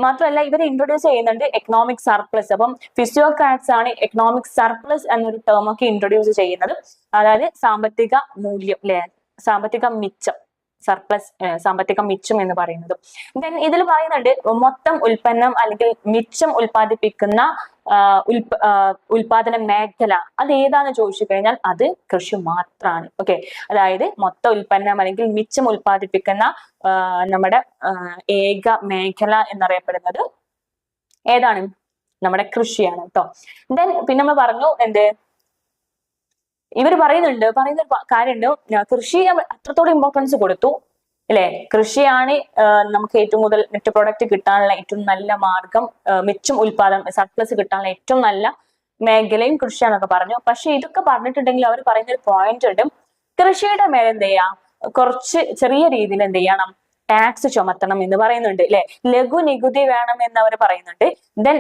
മാത്രമല്ല ഇവർ ഇൻട്രൊഡ്യൂസ് ചെയ്യുന്നുണ്ട് എക്കണോമിക് സർപ്ലസ് അപ്പം ഫിസിയോക്രാറ്റ്സ് ആണ് എക്കണോമിക് സർപ്ലസ് എന്നൊരു ടേം ഒക്കെ ഇൻട്രൊഡ്യൂസ് ചെയ്യുന്നത്. അതായത് സാമ്പത്തിക മൂല്യം അല്ലെ സാമ്പത്തിക മിച്ചം. സർപ്ലസ് സാമ്പത്തിക മിച്ചം എന്ന് പറയുന്നത്. ദെൻ ഇതിൽ പറയുന്നുണ്ട് മൊത്തം ഉൽപ്പന്നം അല്ലെങ്കിൽ മിച്ചം ഉൽപ്പാദിപ്പിക്കുന്ന ഉൽപ ഉൽപാദന മേഖല അത് ഏതാന്ന് ചോദിച്ചു കഴിഞ്ഞാൽ അത് കൃഷി മാത്രമാണ് ഓക്കെ അതായത് മൊത്തം ഉൽപ്പന്നം അല്ലെങ്കിൽ മിച്ചം ഉൽപ്പാദിപ്പിക്കുന്ന നമ്മുടെ ഏക മേഖല എന്നറിയപ്പെടുന്നത് ഏതാണ്? നമ്മുടെ കൃഷിയാണ് കേട്ടോ ദെൻ പിന്നെ നമ്മൾ പറഞ്ഞു എന്ത്? ഇവർ പറയുന്നുണ്ട് പറയുന്ന ഒരു കാര്യമുണ്ട്. കൃഷി അത്രത്തോളം ഇമ്പോർട്ടൻസ് കൊടുത്തു അല്ലെ? കൃഷിയാണ് നമുക്ക് ഏറ്റവും കൂടുതൽ നെറ്റ് പ്രോഡക്റ്റ് കിട്ടാനുള്ള ഏറ്റവും നല്ല മാർഗം. മിച്ചം ഉൽപാദനം സർപ്ലസ് കിട്ടാനുള്ള ഏറ്റവും നല്ല മേഖലയും കൃഷിയാണെന്നൊക്കെ പറഞ്ഞു. പക്ഷെ ഇതൊക്കെ പറഞ്ഞിട്ടുണ്ടെങ്കിൽ അവർ പറയുന്ന ഒരു പോയിന്റ് ഉണ്ട്. കൃഷിയുടെ മേലെ എന്ത് ചെയ്യാം? കുറച്ച് ചെറിയ രീതിയിൽ എന്ത് ചെയ്യണം? ടാക്സ് ചുമത്തണം എന്ന് പറയുന്നുണ്ട് അല്ലെ? ലഘു നികുതി വേണം എന്ന് അവർ പറയുന്നുണ്ട്. ദെൻ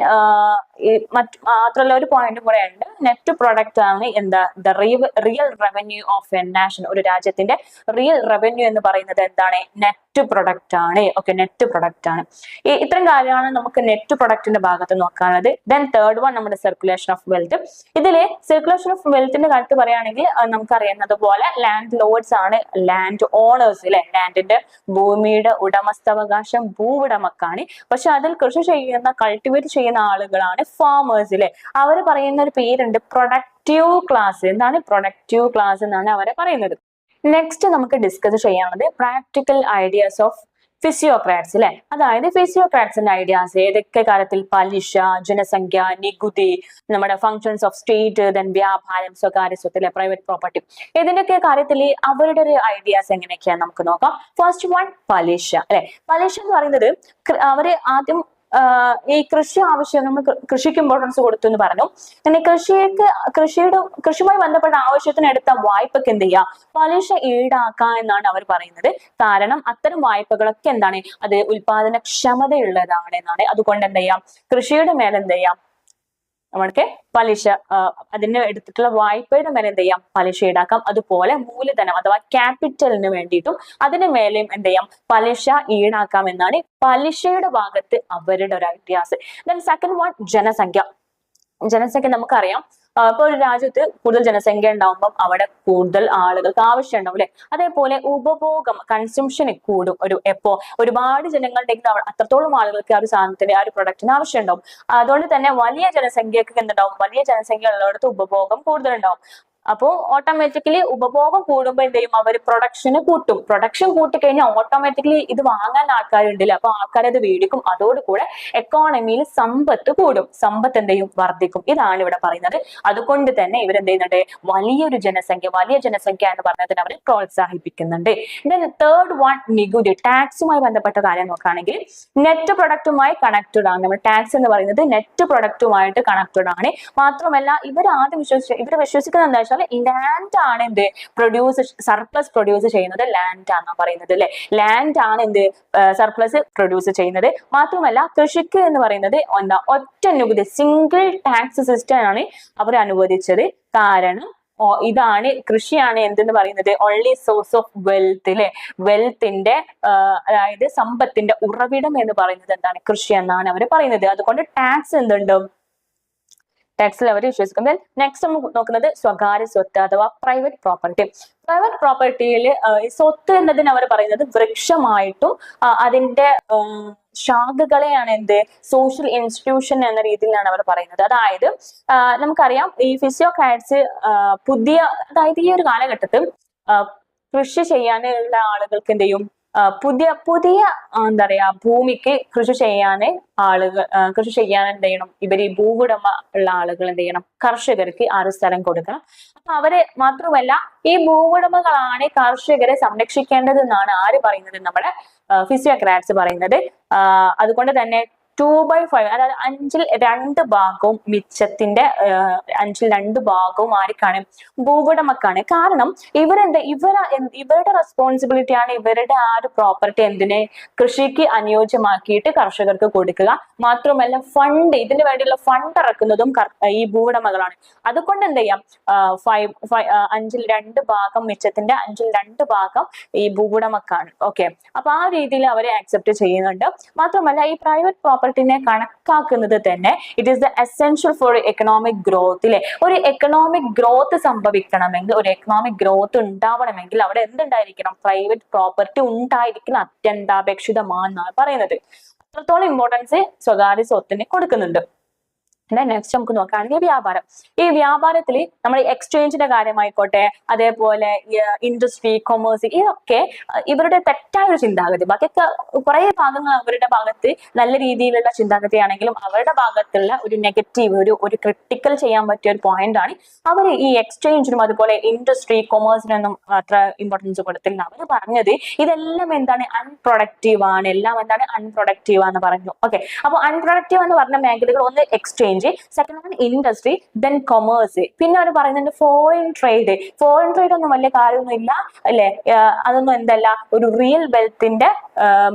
മറ്റ് മാത്രമല്ല ഒരു പോയിന്റ് കൂടെ ഉണ്ട്. നെറ്റ് പ്രൊഡക്റ്റ് ആണ് എന്താ the real revenue of a nation ഒരു രാജ്യത്തിന്റെ റിയൽ റവന്യൂ എന്ന് പറയുന്നത് എന്താണ്? നെറ്റ് പ്രൊഡക്റ്റ് ആണ്. ഓക്കെ നെറ്റ് പ്രൊഡക്റ്റ് ആണ്. ഈ ഇത്തരം കാര്യമാണ് നമുക്ക് നെറ്റ് പ്രൊഡക്റ്റിന്റെ ഭാഗത്ത് നോക്കാനുള്ളത്. ദെൻ തേർഡ് വൺ നമ്മുടെ സർക്കുലേഷൻ ഓഫ് വെൽത്ത് ഇതിൽ സർക്കുലേഷൻ ഓഫ് വെൽത്തിന്റെ കാര്യത്തിൽ പറയുകയാണെങ്കിൽ നമുക്കറിയുന്നത് പോലെ ലാൻഡ് ലോഡ്സ് ആണ് ലാൻഡ് ഓണേഴ്സ് അല്ലെ ലാൻഡിന്റെ ഭൂമിയുടെ ഉടമസ്ഥാവകാശം ഭൂവുടമക്കാണ്. പക്ഷെ അതിൽ കൃഷി ചെയ്യുന്ന കൾട്ടിവേറ്റ് ചെയ്യുന്ന ആളുകളാണ് ഫാമേഴ്സ് അല്ലെ അവർ പറയുന്ന ഒരു പേരുണ്ട് പ്രൊഡക്റ്റീവ് ക്ലാസ് എന്താണ് പ്രൊഡക്റ്റീവ് ക്ലാസ് എന്നാണ് അവരെ പറയുന്നത്. നെക്സ്റ്റ് നമുക്ക് ഡിസ്കസ് ചെയ്യാനുള്ളത് പ്രാക്ടിക്കൽ ഐഡിയാസ് ഓഫ് ഫിസിയോക്രാറ്റ്സ് അല്ലെ അതായത് ഫിസിയോക്രാറ്റ്സിന്റെ ഐഡിയാസ് ഏതൊക്കെ കാലത്തിൽ പലിശ ജനസംഖ്യ നികുതി നമ്മുടെ ഫങ്ഷൻസ് ഓഫ് സ്റ്റേറ്റ് ദെൻ വ്യാപാരം സ്വകാര്യ സ്വത്ത് അല്ലെ പ്രൈവറ്റ് പ്രോപ്പർട്ടി ഇതിന്റെയൊക്കെ കാര്യത്തിൽ അവരുടെ ഒരു ഐഡിയാസ് എങ്ങനെയൊക്കെയാണ് നമുക്ക് നോക്കാം. ഫസ്റ്റ് വൺ പലിശ അല്ലെ പലിശ എന്ന് പറയുന്നത് അവർ ആദ്യം ഈ കൃഷി ആവശ്യം നമ്മൾ കൃഷിക്ക് ഇമ്പോർട്ടൻസ് കൊടുത്തു എന്ന് പറഞ്ഞു. പിന്നെ കൃഷിക്ക് കൃഷിയുടെ കൃഷിയുമായി ബന്ധപ്പെട്ട ആവശ്യത്തിന് എടുത്ത വായ്പക്ക് എന്ത് ചെയ്യുക പലിശ ഈടാക്കുക എന്നാണ് അവർ പറയുന്നത്. കാരണം അത്തരം വായ്പകളൊക്കെ എന്താണ്? അത് ഉൽപാദന ക്ഷമതയുള്ളതാണ് എന്നാണ്. അതുകൊണ്ട് എന്ത് ചെയ്യാം? കൃഷിയുടെ മേലെ എന്ത് ചെയ്യാം? നമ്മൾക്ക് പലിശ അതിന് എടുത്തിട്ടുള്ള വായ്പയുടെ മേലെ എന്ത് ചെയ്യാം പലിശ ഈടാക്കാം. അതുപോലെ മൂലധനം അഥവാ ക്യാപിറ്റലിന് വേണ്ടിയിട്ടും അതിന് മേലെയും എന്ത് ചെയ്യാം പലിശ ഈടാക്കാം എന്നാണ് പലിശയുടെ ഭാഗത്ത് അവരുടെ ഒരു ഐഡിയാസ് ദെൻ സെക്കൻഡ് വൺ ജനസംഖ്യ. ജനസംഖ്യ നമുക്കറിയാം. ഇപ്പൊ ഒരു രാജ്യത്ത് കൂടുതൽ ജനസംഖ്യ ഉണ്ടാവുമ്പോൾ അവിടെ കൂടുതൽ ആളുകൾക്ക് ആവശ്യം ഉണ്ടാവും അല്ലെ? അതേപോലെ ഉപഭോഗം കൺസ്യൂഷൻ കൂടും. ഒരു എപ്പോ ഒരുപാട് ജനങ്ങളുണ്ടെങ്കിൽ അവിടെ അത്രത്തോളം ആളുകൾക്ക് ആ ഒരു സാധനത്തിന് ആ ഒരു പ്രൊഡക്റ്റിന് ആവശ്യം ഉണ്ടാവും അതുകൊണ്ട് തന്നെ വലിയ ജനസംഖ്യക്ക് എന്തുണ്ടാവും? വലിയ ജനസംഖ്യ ഉള്ളിടത്ത് ഉപഭോഗം കൂടുതലുണ്ടാവും. അപ്പോൾ ഓട്ടോമാറ്റിക്കലി ഉപഭോഗം കൂടുമ്പോൾ എന്ത് ചെയ്യും അവർ പ്രൊഡക്ഷന് കൂട്ടും. പ്രൊഡക്ഷൻ കൂട്ടിക്കഴിഞ്ഞാൽ ഓട്ടോമാറ്റിക്കലി ഇത് വാങ്ങാൻ ആൾക്കാരുണ്ടല്ലോ? അപ്പൊ ആൾക്കാർ അത് മേടിക്കും. അതോടുകൂടെ എക്കോണമിയിൽ സമ്പത്ത് കൂടും. സമ്പത്ത് എന്ത് ചെയ്യും വർദ്ധിക്കും. ഇതാണ് ഇവിടെ പറയുന്നത്. അതുകൊണ്ട് തന്നെ ഇവരെന്ത് ചെയ്യുന്നുണ്ട് വലിയൊരു ജനസംഖ്യ വലിയ ജനസംഖ്യ എന്ന് പറഞ്ഞതിന് അവർ പ്രോത്സാഹിപ്പിക്കുന്നുണ്ട്. ദെൻ തേർഡ് വൺ നികുതി. ടാക്സുമായി ബന്ധപ്പെട്ട കാര്യം നോക്കുകയാണെങ്കിൽ നെറ്റ് പ്രൊഡക്റ്റുമായി കണക്റ്റഡ് ആണ്. നമ്മൾ ടാക്സ് എന്ന് പറയുന്നത് നെറ്റ് പ്രൊഡക്റ്റുമായിട്ട് കണക്റ്റഡ് ആണ്. മാത്രമല്ല ഇവർ ആദ്യം വിശ്വസിച്ച് ഇവർ വിശ്വസിക്കുന്നത് എന്താ വെച്ചാൽ ലാൻഡ് ആണ് എന്ത്? പ്രൊഡ്യൂസ് സർപ്ലസ് പ്രൊഡ്യൂസ് ചെയ്യുന്നത് ലാൻഡ് ആണെന്നാണ് പറയുന്നത് അല്ലെ? ലാൻഡ് ആണ് എന്ത്? സർപ്ലസ് പ്രൊഡ്യൂസ് ചെയ്യുന്നത്. മാത്രമല്ല കൃഷിക്ക് എന്ന് പറയുന്നത് എന്താ? ഒറ്റ നികുതി സിംഗിൾ ടാക്സ് സിസ്റ്റം ആണ് അവർ അനുവദിച്ചത്. കാരണം ഇതാണ് കൃഷിയാണ് എന്തെന്ന് പറയുന്നത്? ഓൺലി സോഴ്സ് ഓഫ് വെൽത്ത് അല്ലെ വെൽത്തിന്റെ അതായത് സമ്പത്തിന്റെ ഉറവിടം എന്ന് പറയുന്നത് എന്താണ്? കൃഷി എന്നാണ് അവർ പറയുന്നത്. അതുകൊണ്ട് ടാക്സ് എന്തുണ്ട്? ടാക്സിൽ അവർ വിശ്വസിക്കും. നെക്സ്റ്റ് നമുക്ക് നോക്കുന്നത് സ്വകാര്യ സ്വത്ത് അഥവാ പ്രൈവറ്റ് പ്രോപ്പർട്ടി പ്രൈവറ്റ് പ്രോപ്പർട്ടിയിൽ സ്വത്ത് എന്നതിന് അവർ പറയുന്നത് വൃക്ഷമായിട്ടും അതിന്റെ ശാഖകളെയാണ് എന്ത്? സോഷ്യൽ ഇൻസ്റ്റിറ്റ്യൂഷൻ എന്ന രീതിയിലാണ് അവർ പറയുന്നത്. അതായത് നമുക്കറിയാം ഈ ഫിസിയോക്രാറ്റ്സ് പുതിയ അതായത് ഈ ഒരു കാലഘട്ടത്തിൽ കൃഷി ചെയ്യാനുള്ള ആളുകൾക്ക് എന്ത് ചെയ്യും? പുതിയ പുതിയ എന്താ പറയാ ഭൂമിക്ക് കൃഷി ചെയ്യാൻ ആളുകൾ കൃഷി ചെയ്യാൻ എന്ത് ചെയ്യണം? ഇവർ ഈ ഭൂവുടമ ഉള്ള ആളുകൾ എന്ത് ചെയ്യണം? കർഷകർക്ക് ആ ഒരു സ്ഥലം കൊടുക്കണം. അപ്പൊ അവർ മാത്രമല്ല ഈ ഭൂവുടമകളാണ് കർഷകരെ സംരക്ഷിക്കേണ്ടത് എന്നാണ് ആര് പറയുന്നത്? നമ്മുടെ ഫിസിയോക്രാറ്റ്സ് പറയുന്നത്. അതുകൊണ്ട് തന്നെ ടു ബൈ ഫൈവ് അതായത് അഞ്ചിൽ രണ്ട് ഭാഗവും മിച്ചത്തിന്റെ അഞ്ചിൽ രണ്ട് ഭാഗവും ആർക്കാണ്? ഭൂവുടമക്കാണ് കാരണം ഇവരെന്ത് ഇവര ഇവരുടെ റെസ്പോൺസിബിലിറ്റി ആണ് ഇവരുടെ ആ ഒരു പ്രോപ്പർട്ടി എന്തിനെ കൃഷിക്ക് അനുയോജ്യമാക്കിയിട്ട് കർഷകർക്ക് കൊടുക്കുക. മാത്രമല്ല ഫണ്ട് ഇതിന് വേണ്ടിയുള്ള ഫണ്ട് ഇറക്കുന്നതും ഈ ഭൂവുടമകളാണ് അതുകൊണ്ട് എന്ത് ചെയ്യാം? ഫൈവ് അഞ്ചിൽ രണ്ട് ഭാഗം മിച്ചത്തിന്റെ അഞ്ചിൽ രണ്ട് ഭാഗം ഈ ഭൂവുടമക്കാണ് ഓക്കെ. അപ്പൊ ആ രീതിയിൽ അവരെ ആക്സെപ്റ്റ് ചെയ്യുന്നുണ്ട്. മാത്രമല്ല ഈ പ്രൈവറ്റ് പ്രോപ്പർട്ടിനെ കണക്കാക്കുന്നത് തന്നെ it is the essential for economic growth അല്ലെ ഒരു എക്കണോമിക് ഗ്രോത്ത് സംഭവിക്കണമെങ്കിൽ ഒരു എക്കണോമിക് ഗ്രോത്ത് ഉണ്ടാവണമെങ്കിൽ അവിടെ എന്തുണ്ടായിരിക്കണം? പ്രൈവറ്റ് പ്രോപ്പർട്ടി ഉണ്ടായിരിക്കണം അത്യന്താപേക്ഷിതമാണെന്നാണ് പറയുന്നത്. അത്രത്തോളം ഇമ്പോർട്ടൻസ് സ്വകാര്യ സ്വത്തിന് കൊടുക്കുന്നുണ്ട്. നെക്സ്റ്റ് നമുക്ക് നോക്കുകയാണെങ്കിൽ വ്യാപാരം. ഈ വ്യാപാരത്തിൽ നമ്മൾ എക്സ്ചേഞ്ചിന്റെ കാര്യമായിക്കോട്ടെ അതേപോലെ ഇൻഡസ്ട്രി കൊമേഴ്സ് ഇതൊക്കെ ഇവരുടെ തെറ്റായ ഒരു ചിന്താഗതി. ബാക്കിയൊക്കെ കുറെ ഭാഗങ്ങൾ അവരുടെ ഭാഗത്ത് നല്ല രീതിയിലുള്ള ചിന്താഗതിയാണെങ്കിലും അവരുടെ ഭാഗത്തുള്ള ഒരു നെഗറ്റീവ് ഒരു ഒരു ക്രിട്ടിക്കൽ ചെയ്യാൻ പറ്റിയ ഒരു പോയിന്റ് ആണ്. അവർ ഈ എക്സ്ചേഞ്ചിനും അതുപോലെ ഇൻഡസ്ട്രി കൊമേഴ്സിനൊന്നും അത്ര ഇമ്പോർട്ടൻസ് കൊടുത്തില്ല. അവർ പറഞ്ഞത് ഇതെല്ലാം എന്താണ് അൺപ്രൊഡക്റ്റീവ് ആണ്. എല്ലാം എന്താണ് അൺപ്രൊഡക്റ്റീവ് എന്ന് പറഞ്ഞു. ഓക്കെ അപ്പോൾ അൺപ്രൊഡക്റ്റീവ് എന്ന് പറഞ്ഞ മേഖലകൾ ഒന്ന് exchange second one industry then commerce പിന്നെ അവർ പറയുന്നുണ്ട് ഫോറിൻ ട്രേഡ് ഫോറിൻ ട്രേഡ് ഒന്നും വലിയ കാര്യമൊന്നും ഇല്ല അല്ലെ? അതൊന്നും എന്തല്ല ഒരു റിയൽ വെൽത്തിന്റെ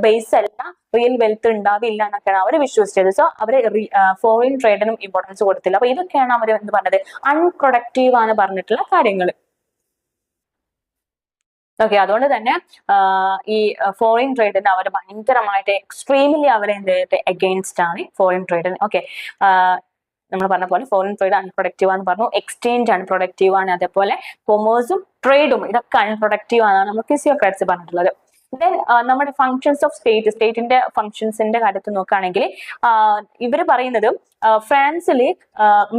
ബേസ് അല്ല റിയൽ വെൽത്ത് ഉണ്ടാവില്ല എന്നൊക്കെയാണ് അവർ വിശ്വസിച്ചത്. സോ അവർ ഫോറിൻ ട്രേഡിനും ഇമ്പോർട്ടൻസ് കൊടുത്തില്ല. അപ്പൊ ഇതൊക്കെയാണ് അവർ എന്ത് പറഞ്ഞത്? അൺപ്രൊഡക്റ്റീവ് ആണ് പറഞ്ഞിട്ടുള്ള കാര്യങ്ങൾ ഓക്കെ അതുകൊണ്ട് തന്നെ ഈ ഫോറിൻ ട്രേഡിന് അവർ ഭയങ്കരമായിട്ട് എക്സ്ട്രീംലി അവർ എന്ത് ചെയ്തിട്ട് അഗെയിൻസ്റ്റ് ആണ് ഫോറിൻ ട്രേഡിന് ഓക്കെ നമ്മൾ പറഞ്ഞ പോലെ ഫോറിൻ ട്രേഡ് അൺപ്രൊഡക്റ്റീവ് ആണെന്ന് പറഞ്ഞു. എക്സ്ചേഞ്ച് അൺപ്രൊഡക്റ്റീവ് ആണ്. അതേപോലെ കൊമേഴ്സും ട്രേഡും ഇതൊക്കെ അൺപ്രൊഡക്റ്റീവ് ആണ് നമ്മൾ ഫിസിയോക്രാറ്റ്സ് പറഞ്ഞിട്ടുള്ളത്. ദെൻ നമ്മുടെ ഫങ്ഷൻസ് ഓഫ് സ്റ്റേറ്റ് സ്റ്റേറ്റിന്റെ ഫങ്ഷൻസിന്റെ കാര്യത്തിൽ നോക്കുകയാണെങ്കിൽ ഇവർ പറയുന്നത് ഫ്രാൻസിൽ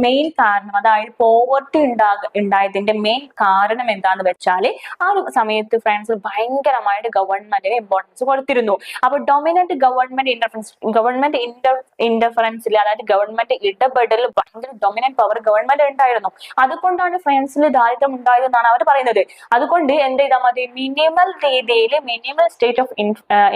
മെയിൻ കാരണം അതായത് പോവർട്ടി ഉണ്ടാക ഉണ്ടായതിന്റെ മെയിൻ കാരണം എന്താന്ന് വെച്ചാൽ ആ ഒരു സമയത്ത് ഫ്രാൻസിൽ ഭയങ്കരമായിട്ട് ഗവൺമെന്റിന് ഇമ്പോർട്ടൻസ് കൊടുത്തിരുന്നു. അപ്പൊ dominant government interference government inter ഇന്റർഫറൻസിൽ അതായത് ഗവൺമെന്റ് ഇടപെടൽ ഭയങ്കര ഡൊമിനന്റ് പവർ ഗവൺമെന്റ് ഉണ്ടായിരുന്നു. അതുകൊണ്ടാണ് ഫ്രാൻസിൽ ദാരിദ്ര്യം ഉണ്ടായതെന്നാണ് അവർ പറയുന്നത്. അതുകൊണ്ട് എന്ത് ചെയ്താൽ മതി? മിനിമൽ രീതിയിൽ മിനിമൽ സ്റ്റേറ്റ് ഓഫ്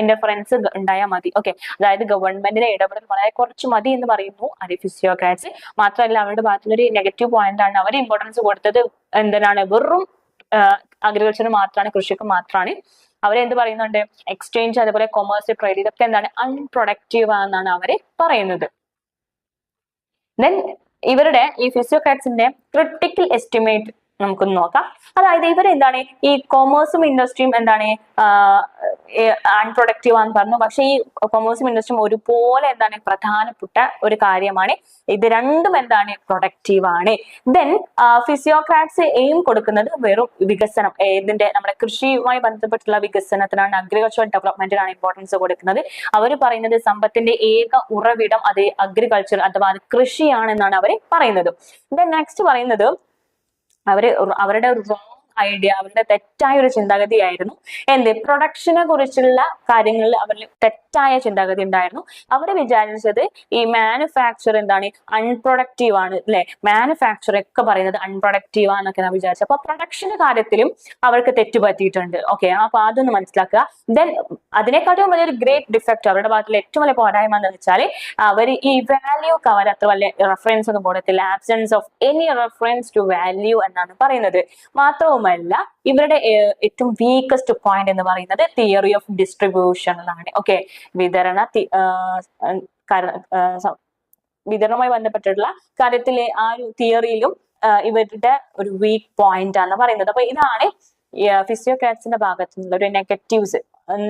ഇന്റർഫറൻസ് ഉണ്ടായാൽ മതി. ഓക്കെ അതായത് ഗവൺമെന്റിന്റെ ഇടപെടൽ വളരെ കുറച്ച് മതി എന്ന് പറയുന്നു. അരി ഫിസിയോക്രാറ്റ്സ് മാത്രമല്ല അവരുടെ ഭാഗത്തുള്ളൊരു നെഗറ്റീവ് പോയിന്റ് ആണ്. അവർ ഇമ്പോർട്ടൻസ് കൊടുത്തത് എന്തിനാണ്? വെറും അഗ്രികൾച്ചർ മാത്രമാണ് കൃഷിക്ക് മാത്രമാണ്. അവരെന്ത് പറയുന്നുണ്ട്? എക്സ്ചേഞ്ച് അതുപോലെ കൊമേഴ്സ് ട്രേഡ് ഇതൊക്കെ എന്താണ്? അൺപ്രൊഡക്റ്റീവ് ആണെന്നാണ് അവർ പറയുന്നത്. ദെൻ ഇവരുടെ ഈ ഫിസിയോക്രാറ്റ്സിന്റെ ക്രിട്ടിക്കൽ എസ്റ്റിമേറ്റ് നമുക്കൊന്ന് നോക്കാം. അതായത് ഇവരെന്താണ് ഈ കൊമേഴ്സും ഇൻഡസ്ട്രിയും എന്താണ് അൺപ്രൊഡക്റ്റീവ് ആണെന്ന് പറഞ്ഞു. പക്ഷെ ഈ കൊമേഴ്സും ഇൻഡസ്ട്രിയും ഒരുപോലെ എന്താണ് പ്രധാനപ്പെട്ട ഒരു കാര്യമാണ്. ഇത് രണ്ടും എന്താണ് പ്രൊഡക്റ്റീവ് ആണ്. ദെൻ ഫിസിയോക്രാറ്റ്സ് എയിം കൊടുക്കുന്നത് വെറും വികസനം ഇതിന്റെ നമ്മുടെ കൃഷിയുമായി ബന്ധപ്പെട്ടുള്ള വികസനത്തിനാണ് അഗ്രികൾച്ചറൽ ഡെവലപ്മെന്റിനാണ് ഇമ്പോർട്ടൻസ് കൊടുക്കുന്നത്. അവർ പറയുന്നത് സമ്പത്തിന്റെ ഏക ഉറവിടം അത് അഗ്രികൾച്ചർ അഥവാ അത് കൃഷിയാണെന്നാണ് അവർ പറയുന്നത്. ദെൻ നെക്സ്റ്റ് പറയുന്നത് അവർ അവരുടെ ഐഡിയ അവരുടെ തെറ്റായ ഒരു ചിന്താഗതിയായിരുന്നു എന്ത്? പ്രൊഡക്ഷനെ കുറിച്ചുള്ള കാര്യങ്ങളിൽ അവരിൽ തെറ്റായ ചിന്താഗതി ഉണ്ടായിരുന്നു. അവർ വിചാരിച്ചത് ഈ മാനുഫാക്ചർ എന്താണ്? അൺപ്രൊഡക്റ്റീവ് ആണ് അല്ലെ? മാനുഫാക്ചർ ഒക്കെ പറയുന്നത് അൺപ്രൊഡക്റ്റീവ് ആണെന്നൊക്കെ ഞാൻ വിചാരിച്ചത് അപ്പൊ പ്രൊഡക്ഷന്റെ കാര്യത്തിലും അവർക്ക് തെറ്റ് പറ്റിയിട്ടുണ്ട് ഓക്കെ അപ്പൊ അതൊന്ന് മനസ്സിലാക്കുക. ദെൻ അതിനെക്കാട്ടും വലിയൊരു ഗ്രേറ്റ് ഡിഫക്റ്റ് അവരുടെ ഭാഗത്തുള്ള ഏറ്റവും വലിയ പോരായ്മ എന്ന് വെച്ചാൽ അവർ ഈ വാല്യൂ കവർ അത്ര വലിയ റെഫറൻസ് ഒന്നും കൊടുത്തില്ല. Absence of any reference to value എന്നാണ് പറയുന്നത്. മാത്രവുമല്ല ഇവരുടെ ഏറ്റവും വീക്കസ്റ്റ് പോയിന്റ് എന്ന് പറയുന്നത് തിയറി ഓഫ് ഡിസ്ട്രിബ്യൂഷൻ എന്നാണ്. ഓക്കെ വിതരണ വിതരണവുമായി ബന്ധപ്പെട്ടിട്ടുള്ള കാര്യത്തിലെ ആ ഒരു തിയറിയിലും ഇവരുടെ ഒരു വീക്ക് പോയിന്റ് ആണ് പറയുന്നത്. അപ്പൊ ഇതാണ് ഫിസിയോക്രാറ്റ്സിന്റെ ഭാഗത്തു നിന്നുള്ള ഒരു നെഗറ്റീവ്സ്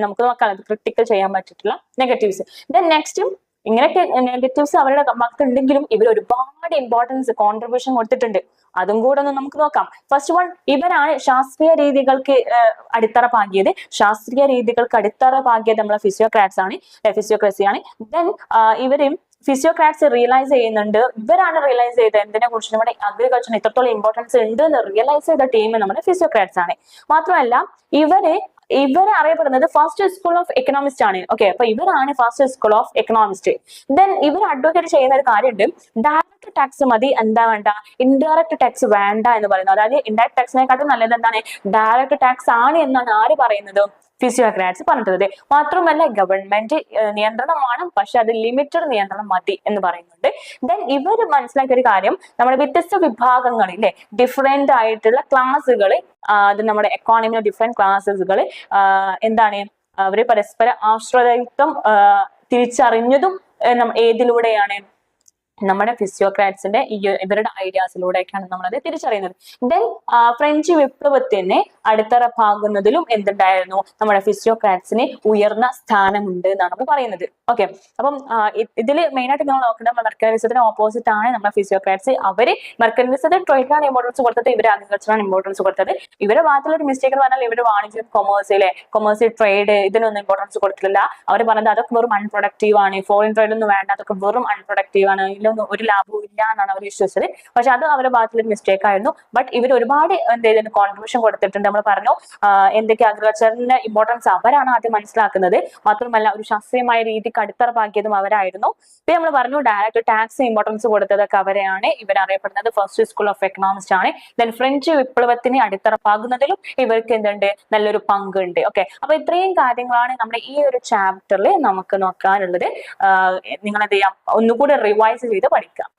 നമുക്ക് നോക്കാം ക്രിട്ടിക്കൽ ചെയ്യാൻ പറ്റിയിട്ടുള്ള നെഗറ്റീവ്സ് ദെൻ നെക്സ്റ്റും ഇങ്ങനെയൊക്കെ നെഗറ്റീവ്സ് അവരുടെ ഉണ്ടെങ്കിലും ഇവർ ഒരുപാട് ഇമ്പോർട്ടൻസ് കോൺട്രിബ്യൂഷൻ കൊടുത്തിട്ടുണ്ട്. അതും കൂടെ ഒന്ന് നമുക്ക് നോക്കാം. ഫസ്റ്റ് വൺ ഇവരാണ് ശാസ്ത്രീയ രീതികൾക്ക് അടിത്തറ പാകിയത് ശാസ്ത്രീയ രീതികൾക്ക് അടിത്തറ പാകിയത് നമ്മളെ ഫിസിയോക്രാറ്റ്സ് ആണ് ഫിസിയോക്രസി ആണ്. ദെൻ ഇവരും ഫിസിയോക്രാറ്റ്സ് റിയലൈസ് ചെയ്യുന്നുണ്ട്. ഇവരാണ് റിയലൈസ് ചെയ്തത്. എന്തിനെ കുറിച്ച് നമ്മുടെ അഗ്രികൾച്ചറിന് ഇത്രത്തോളം ഇമ്പോർട്ടൻസ് ഉണ്ട് എന്ന് റിയലൈസ് ചെയ്ത ടീം നമ്മുടെ ഫിസിയോക്രാറ്റ്സ് ആണ്. മാത്രമല്ല ഇവർ ഇവർ അറിയപ്പെടുന്നത് ഫസ്റ്റ് സ്കൂൾ ഓഫ് എക്കണോമിസ്റ്റ് ആണ്. ഓക്കെ അപ്പൊ ഇവരാണ് first school of economist then ഇവർ അഡ്വക്കേറ്റ് ചെയ്യുന്ന ഒരു കാര്യമുണ്ട്. ഡയറക്റ്റ് ടാക്സ് മതി എന്താ വേണ്ട? ഇൻഡയറക്റ്റ് ടാക്സ് വേണ്ട എന്ന് പറയുന്നത്. അതായത് ഇൻഡയറക്ട് ടാക്സിനെക്കാട്ടും നല്ലത് എന്താണ്? ഡയറക്റ്റ് ടാക്സ് ആണ് എന്നാണ് ആര് പറയുന്നത്? ഫിസിയോക്രാറ്റ്സ് പറഞ്ഞിട്ടുള്ളത്. മാത്രമല്ല ഗവൺമെന്റ് നിയന്ത്രണമാണ്. പക്ഷെ അത് ലിമിറ്റഡ് നിയന്ത്രണം മതി എന്ന് പറയുന്നുണ്ട്. ദെൻ ഇവർ മനസ്സിലാക്കിയ ഒരു കാര്യം നമ്മുടെ വ്യത്യസ്ത വിഭാഗങ്ങളിലെ ഡിഫറെന്റ് ആയിട്ടുള്ള ക്ലാസ്സുകൾ അത് നമ്മുടെ എക്കോണമിയിലെ ഡിഫറെന്റ് ക്ലാസ്സുകൾ എന്താണ്? അവർ പരസ്പര ആശ്രയത്വം തിരിച്ചറിഞ്ഞതും ഏതിലൂടെയാണ്? നമ്മുടെ ഫിസിയോക്രാറ്റ്സിന്റെ ഈ ഇവരുടെ ഐഡിയാസിലൂടെയൊക്കെയാണ് നമ്മളത് തിരിച്ചറിയുന്നത്. ദെൻ ഫ്രഞ്ച് വിപ്ലവത്തിനെ അടിത്തറപ്പാകുന്നതിലും എന്തുണ്ടായിരുന്നു? നമ്മുടെ ഫിസിയോക്രാറ്റ്സിന് ഉയർന്ന സ്ഥാനമുണ്ട് എന്നാണ് നമ്മൾ പറയുന്നത്. ഓക്കെ അപ്പം ഇതിൽ മെയിൻ ആയിട്ട് നമ്മൾ നോക്കേണ്ടത് മെർക്കറിസത്തിന് ഓപ്പോസിറ്റ് ആണ് നമ്മുടെ ഫിസിയോക്രാറ്റ്സ് അവർ മെർക്കറിസത്തിന് ട്രേഡിനാണ് ഇമ്പോർട്ടൻസ് കൊടുത്തത്. ഇവർ അഗ്രികൾച്ചറാണ് ഇമ്പോർട്ടൻസ് കൊടുത്തത്. ഇവരുടെ ഭാഗത്തുള്ള ഒരു മിസ്റ്റേക്ക് എന്ന് പറഞ്ഞാൽ ഇവർ വാണിജ്യം കൊമേഴ്സിലെ കൊമേഴ്സ് ട്രേഡ് ഇതിനൊന്നും ഇമ്പോർട്ടൻസ് കൊടുത്തില്ല അവർ പറഞ്ഞത് അതൊക്കെ വെറും അൺപ്രൊഡക്റ്റീവ് ആണ്. ഫോറിൻ ട്രേഡ് ഒന്നും വേണ്ട. അതൊക്കെ വെറും അൺപ്രൊഡക്റ്റീവ് ആണ്. ഇതിലൊന്നും ഒരു ലാഭവും ഇല്ല എന്നാണ് അവർ വിശ്വസിച്ചത്. പക്ഷെ അത് അവരുടെ ഭാഗത്തുള്ള മിസ്റ്റേക്ക് ആയിരുന്നു. ബട്ട് ഇവർ ഒരുപാട് എന്തെങ്കിലും കോൺട്രിബ്യൂഷൻ കൊടുത്തിട്ടുണ്ട്. നമ്മൾ പറഞ്ഞു എന്തൊക്കെ അഗ്രികൾച്ചറിന്റെ ഇമ്പോർട്ടൻസ് അവരാണ് ആദ്യം മനസ്സിലാക്കുന്നത്. മാത്രമല്ല ഒരു ശാസ്ത്രീയമായ രീതിക്ക് അടിത്തറപ്പാക്കിയതും അവരായിരുന്നു. ഇപ്പൊ നമ്മൾ പറഞ്ഞു ഡയറക്റ്റ് ടാക്സ് ഇമ്പോർട്ടൻസ് കൊടുത്തതൊക്കെ അവരെയാണ് ഇവർ അറിയപ്പെടുന്നത് ഫസ്റ്റ് സ്കൂൾ ഓഫ് എക്കണോമിസ്റ്റ് ആണ്. ദെൻ ഫ്രഞ്ച് വിപ്ലവത്തിന് അടിത്തറപ്പാകുന്നതിലും ഇവർക്ക് എന്തുണ്ട്? നല്ലൊരു പങ്കുണ്ട്. ഓക്കെ അപ്പൊ ഇത്രയും കാര്യങ്ങളാണ് നമ്മുടെ ഈ ഒരു ചാപ്റ്ററിൽ നമുക്ക് നോക്കാനുള്ളത്. നിങ്ങൾ എന്ത് ചെയ്യാം? ഒന്നുകൂടി റിവൈസ് ചെയ്ത് പഠിക്കാം.